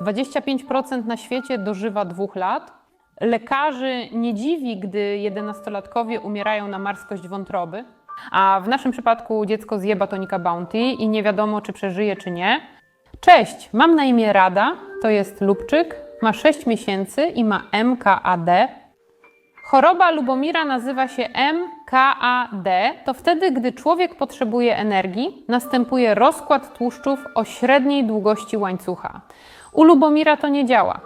25% na świecie dożywa dwóch lat. Lekarzy nie dziwi, gdy 11-latkowie umierają na marskość wątroby, a w naszym przypadku dziecko zje batonika Bounty i nie wiadomo, czy przeżyje, czy nie. Cześć, mam na imię Rada, to jest Lubczyk, ma 6 miesięcy i ma MKAD. Choroba Lubomira nazywa się MKAD. To wtedy, gdy człowiek potrzebuje energii, następuje rozkład tłuszczów o średniej długości łańcucha. U Lubomira to nie działa.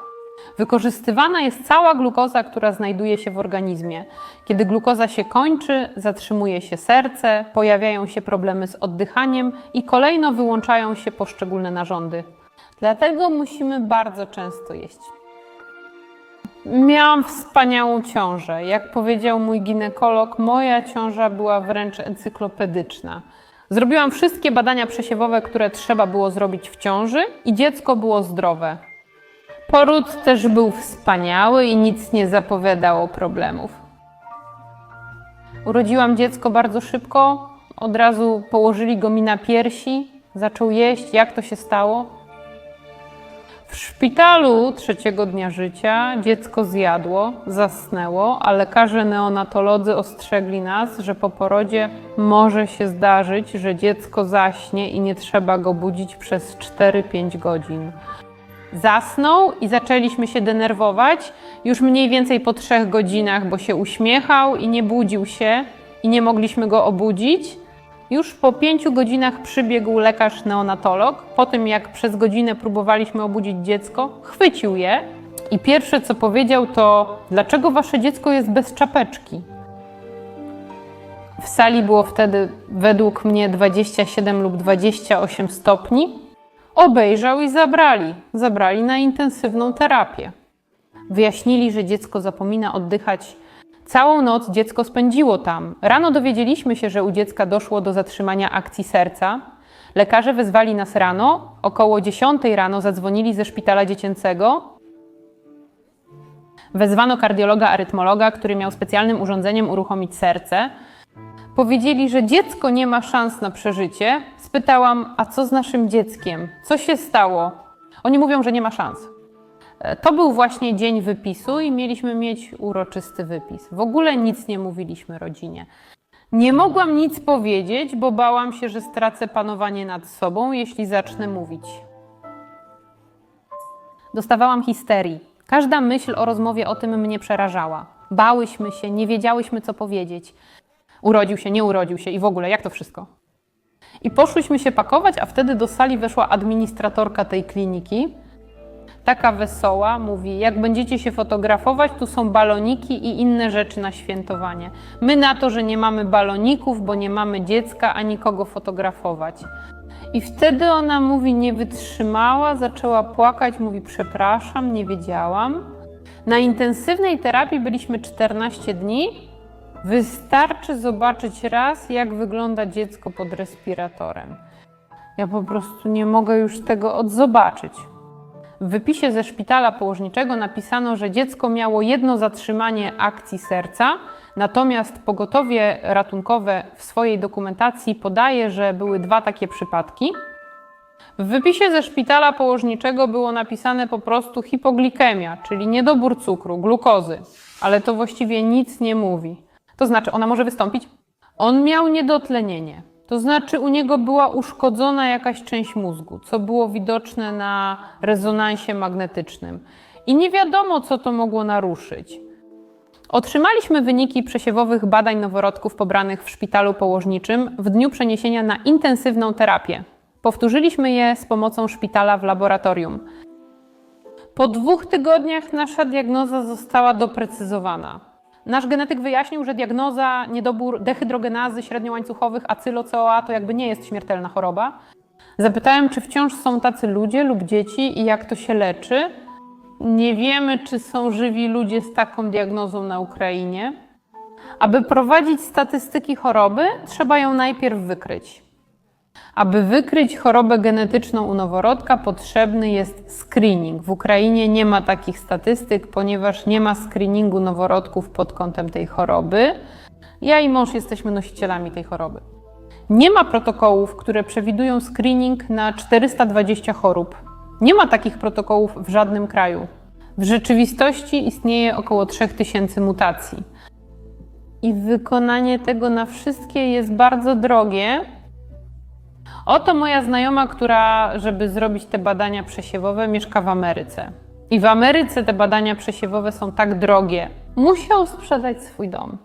Wykorzystywana jest cała glukoza, która znajduje się w organizmie. Kiedy glukoza się kończy, zatrzymuje się serce, pojawiają się problemy z oddychaniem i kolejno wyłączają się poszczególne narządy. Dlatego musimy bardzo często jeść. Miałam wspaniałą ciążę. Jak powiedział mój ginekolog, moja ciąża była wręcz encyklopedyczna. Zrobiłam wszystkie badania przesiewowe, które trzeba było zrobić w ciąży i dziecko było zdrowe. Poród też był wspaniały i nic nie zapowiadało problemów. Urodziłam dziecko bardzo szybko, od razu położyli go mi na piersi, zaczął jeść. Jak to się stało? W szpitalu trzeciego dnia życia dziecko zjadło, zasnęło, a lekarze neonatolodzy ostrzegli nas, że po porodzie może się zdarzyć, że dziecko zaśnie i nie trzeba go budzić przez 4-5 godzin. Zasnął i zaczęliśmy się denerwować już mniej więcej po trzech godzinach, bo się uśmiechał i nie budził się i nie mogliśmy go obudzić. Już po pięciu godzinach przybiegł lekarz neonatolog. Po tym, jak przez godzinę próbowaliśmy obudzić dziecko, chwycił je i pierwsze co powiedział to: Dlaczego wasze dziecko jest bez czapeczki? W sali było wtedy według mnie 27 lub 28 stopni. Obejrzał i zabrali. Zabrali na intensywną terapię. Wyjaśnili, że dziecko zapomina oddychać. Całą noc dziecko spędziło tam. Rano dowiedzieliśmy się, że u dziecka doszło do zatrzymania akcji serca. Lekarze wezwali nas rano. Około 10 rano zadzwonili ze szpitala dziecięcego. Wezwano kardiologa, arytmologa, który miał specjalnym urządzeniem uruchomić serce. Powiedzieli, że dziecko nie ma szans na przeżycie. Spytałam, a co z naszym dzieckiem? Co się stało? Oni mówią, że nie ma szans. E, To był właśnie dzień wypisu i mieliśmy mieć uroczysty wypis. W ogóle nic nie mówiliśmy rodzinie. Nie mogłam nic powiedzieć, bo bałam się, że stracę panowanie nad sobą, jeśli zacznę mówić. Dostawałam histerii. Każda myśl o rozmowie o tym mnie przerażała. Bałyśmy się, nie wiedziałyśmy, co powiedzieć. Urodził się, nie urodził się i w ogóle, jak to wszystko? I poszłyśmy się pakować, a wtedy do sali weszła administratorka tej kliniki. Taka wesoła, mówi: Jak będziecie się fotografować, tu są baloniki i inne rzeczy na świętowanie. My na to, że nie mamy baloników, bo nie mamy dziecka ani kogo fotografować. I wtedy ona mówi: Nie wytrzymała, zaczęła płakać, mówi: Przepraszam, nie wiedziałam. Na intensywnej terapii byliśmy 14 dni. Wystarczy zobaczyć raz, jak wygląda dziecko pod respiratorem. Ja po prostu nie mogę już tego odzobaczyć. W wypisie ze szpitala położniczego napisano, że dziecko miało jedno zatrzymanie akcji serca, natomiast pogotowie ratunkowe w swojej dokumentacji podaje, że były dwa takie przypadki. W wypisie ze szpitala położniczego było napisane po prostu hipoglikemia, czyli niedobór cukru, glukozy, ale to właściwie nic nie mówi. To znaczy, ona może wystąpić? On miał niedotlenienie. To znaczy, u niego była uszkodzona jakaś część mózgu, co było widoczne na rezonansie magnetycznym. I nie wiadomo, co to mogło naruszyć. Otrzymaliśmy wyniki przesiewowych badań noworodków pobranych w szpitalu położniczym w dniu przeniesienia na intensywną terapię. Powtórzyliśmy je z pomocą szpitala w laboratorium. Po dwóch tygodniach nasza diagnoza została doprecyzowana. Nasz genetyk wyjaśnił, że diagnoza niedobór dehydrogenazy średniołańcuchowych acylo-CoA to jakby nie jest śmiertelna choroba. Zapytałem, czy wciąż są tacy ludzie lub dzieci i jak to się leczy. Nie wiemy, czy są żywi ludzie z taką diagnozą na Ukrainie. Aby prowadzić statystyki choroby, trzeba ją najpierw wykryć. Aby wykryć chorobę genetyczną u noworodka, potrzebny jest screening. W Ukrainie nie ma takich statystyk, ponieważ nie ma screeningu noworodków pod kątem tej choroby. Ja i mąż jesteśmy nosicielami tej choroby. Nie ma protokołów, które przewidują screening na 420 chorób. Nie ma takich protokołów w żadnym kraju. W rzeczywistości istnieje około 3000 mutacji. I wykonanie tego na wszystkie jest bardzo drogie. Oto moja znajoma, która, żeby zrobić te badania przesiewowe, mieszka w Ameryce. I w Ameryce te badania przesiewowe są tak drogie. Musiał sprzedać swój dom.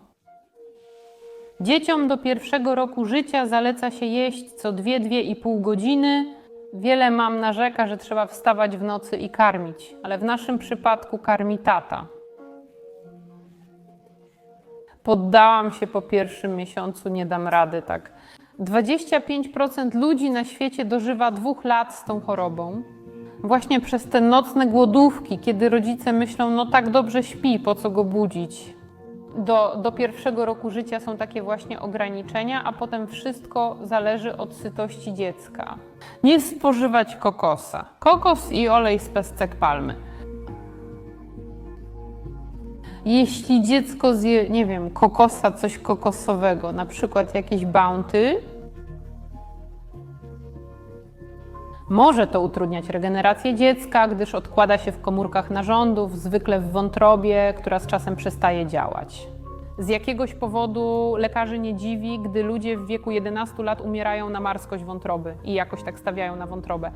Dzieciom do pierwszego roku życia zaleca się jeść co 2-2,5 godziny. Wiele mam narzeka, że trzeba wstawać w nocy i karmić, ale w naszym przypadku karmi tata. Poddałam się po pierwszym miesiącu, nie dam rady tak. 25% ludzi na świecie dożywa dwóch lat z tą chorobą. Właśnie przez te nocne głodówki, kiedy rodzice myślą, no tak dobrze śpi, po co go budzić. Do, do pierwszego roku życia są takie właśnie ograniczenia, a potem wszystko zależy od sytości dziecka. Nie spożywać kokosa. Kokos i olej z pestek palmy. Jeśli dziecko zje, nie wiem, kokosa, coś kokosowego, na przykład jakieś bounty, może to utrudniać regenerację dziecka, gdyż odkłada się w komórkach narządów, zwykle w wątrobie, która z czasem przestaje działać. Z jakiegoś powodu lekarzy nie dziwi, gdy ludzie w wieku 11 lat umierają na marskość wątroby i jakoś tak stawiają na wątrobę.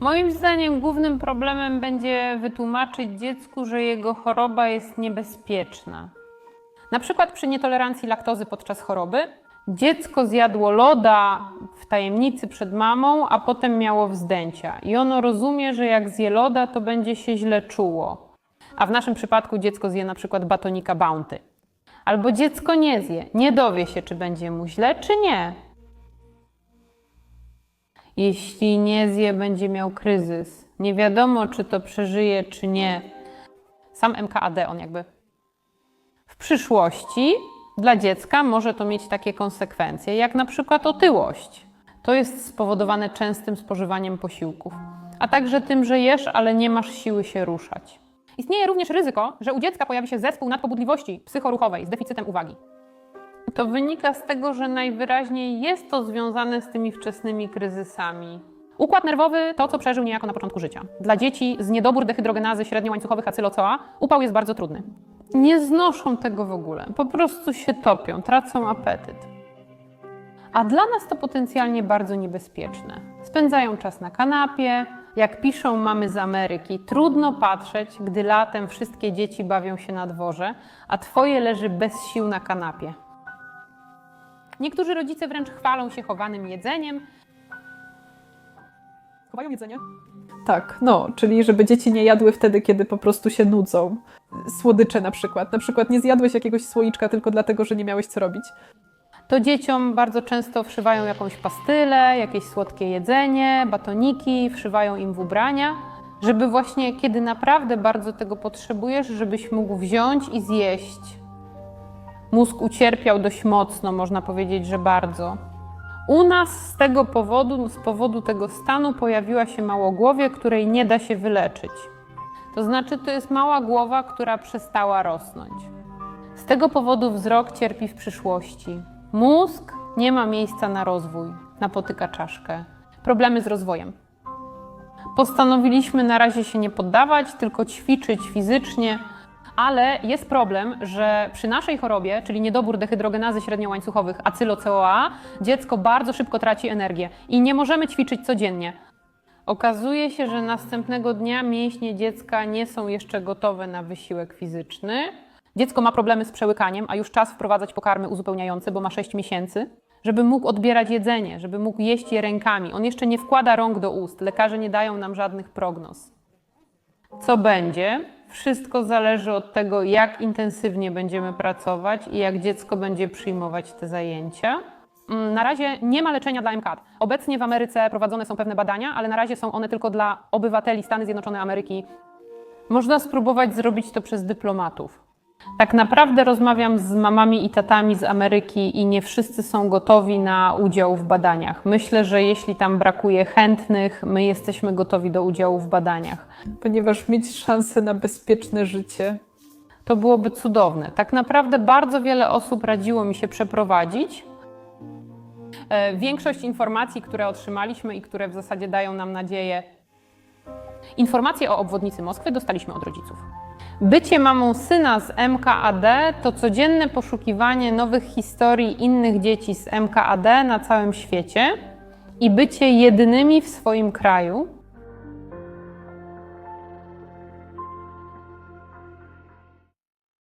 Moim zdaniem głównym problemem będzie wytłumaczyć dziecku, że jego choroba jest niebezpieczna. Na przykład przy nietolerancji laktozy podczas choroby dziecko zjadło loda w tajemnicy przed mamą, a potem miało wzdęcia. I ono rozumie, że jak zje loda, to będzie się źle czuło. A w naszym przypadku dziecko zje na przykład batonika Bounty. Albo dziecko nie zje, nie dowie się, czy będzie mu źle, czy nie. Jeśli nie zje, będzie miał kryzys. Nie wiadomo, czy to przeżyje, czy nie. Sam MKAD on jakby. W przyszłości dla dziecka może to mieć takie konsekwencje, jak na przykład otyłość. To jest spowodowane częstym spożywaniem posiłków, a także tym, że jesz, ale nie masz siły się ruszać. Istnieje również ryzyko, że u dziecka pojawi się zespół nadpobudliwości psychoruchowej z deficytem uwagi. To wynika z tego, że najwyraźniej jest to związane z tymi wczesnymi kryzysami. Układ nerwowy to, co przeżył niejako na początku życia. Dla dzieci z niedobór dehydrogenazy średniołańcuchowych acylo-CoA upał jest bardzo trudny. Nie znoszą tego w ogóle, po prostu się topią, tracą apetyt. A dla nas to potencjalnie bardzo niebezpieczne. Spędzają czas na kanapie. Jak piszą mamy z Ameryki, trudno patrzeć, gdy latem wszystkie dzieci bawią się na dworze, a twoje leży bez sił na kanapie. Niektórzy rodzice wręcz chwalą się chowanym jedzeniem. Chowają jedzenie? Tak, no, czyli żeby dzieci nie jadły wtedy, kiedy po prostu się nudzą. Słodycze na przykład. Na przykład nie zjadłeś jakiegoś słoiczka tylko dlatego, że nie miałeś co robić. To dzieciom bardzo często wszywają jakąś pastylę, jakieś słodkie jedzenie, batoniki, wszywają im w ubrania, żeby właśnie kiedy naprawdę bardzo tego potrzebujesz, żebyś mógł wziąć i zjeść. Mózg ucierpiał dość mocno, można powiedzieć, że bardzo. U nas z tego powodu, z powodu tego stanu pojawiła się małogłowie, której nie da się wyleczyć. To znaczy, to jest mała głowa, która przestała rosnąć. Z tego powodu wzrok cierpi w przyszłości. Mózg nie ma miejsca na rozwój, napotyka czaszkę. Problemy z rozwojem. Postanowiliśmy na razie się nie poddawać, tylko ćwiczyć fizycznie, ale jest problem, że przy naszej chorobie, czyli niedobór dehydrogenazy średniołańcuchowych acylo-CoA, dziecko bardzo szybko traci energię i nie możemy ćwiczyć codziennie. Okazuje się, że następnego dnia mięśnie dziecka nie są jeszcze gotowe na wysiłek fizyczny. Dziecko ma problemy z przełykaniem, a już czas wprowadzać pokarmy uzupełniające, bo ma 6 miesięcy, żeby mógł odbierać jedzenie, żeby mógł jeść je rękami. On jeszcze nie wkłada rąk do ust. Lekarze nie dają nam żadnych prognoz. Co będzie? Wszystko zależy od tego, jak intensywnie będziemy pracować i jak dziecko będzie przyjmować te zajęcia. Mm, Na razie nie ma leczenia dla MCAD. Obecnie w Ameryce prowadzone są pewne badania, ale na razie są one tylko dla obywateli Stany Zjednoczone Ameryki. Można spróbować zrobić to przez dyplomatów. Tak naprawdę rozmawiam z mamami i tatami z Ameryki i nie wszyscy są gotowi na udział w badaniach. Myślę, że jeśli tam brakuje chętnych, my jesteśmy gotowi do udziału w badaniach. Ponieważ mieć szansę na bezpieczne życie. To byłoby cudowne. Tak naprawdę bardzo wiele osób radziło mi się przeprowadzić. E, Większość informacji, które otrzymaliśmy i które w zasadzie dają nam nadzieję, Informacje o obwodnicy Moskwy dostaliśmy od rodziców. Bycie mamą syna z MKAD to codzienne poszukiwanie nowych historii innych dzieci z MKAD na całym świecie i bycie jedynymi w swoim kraju,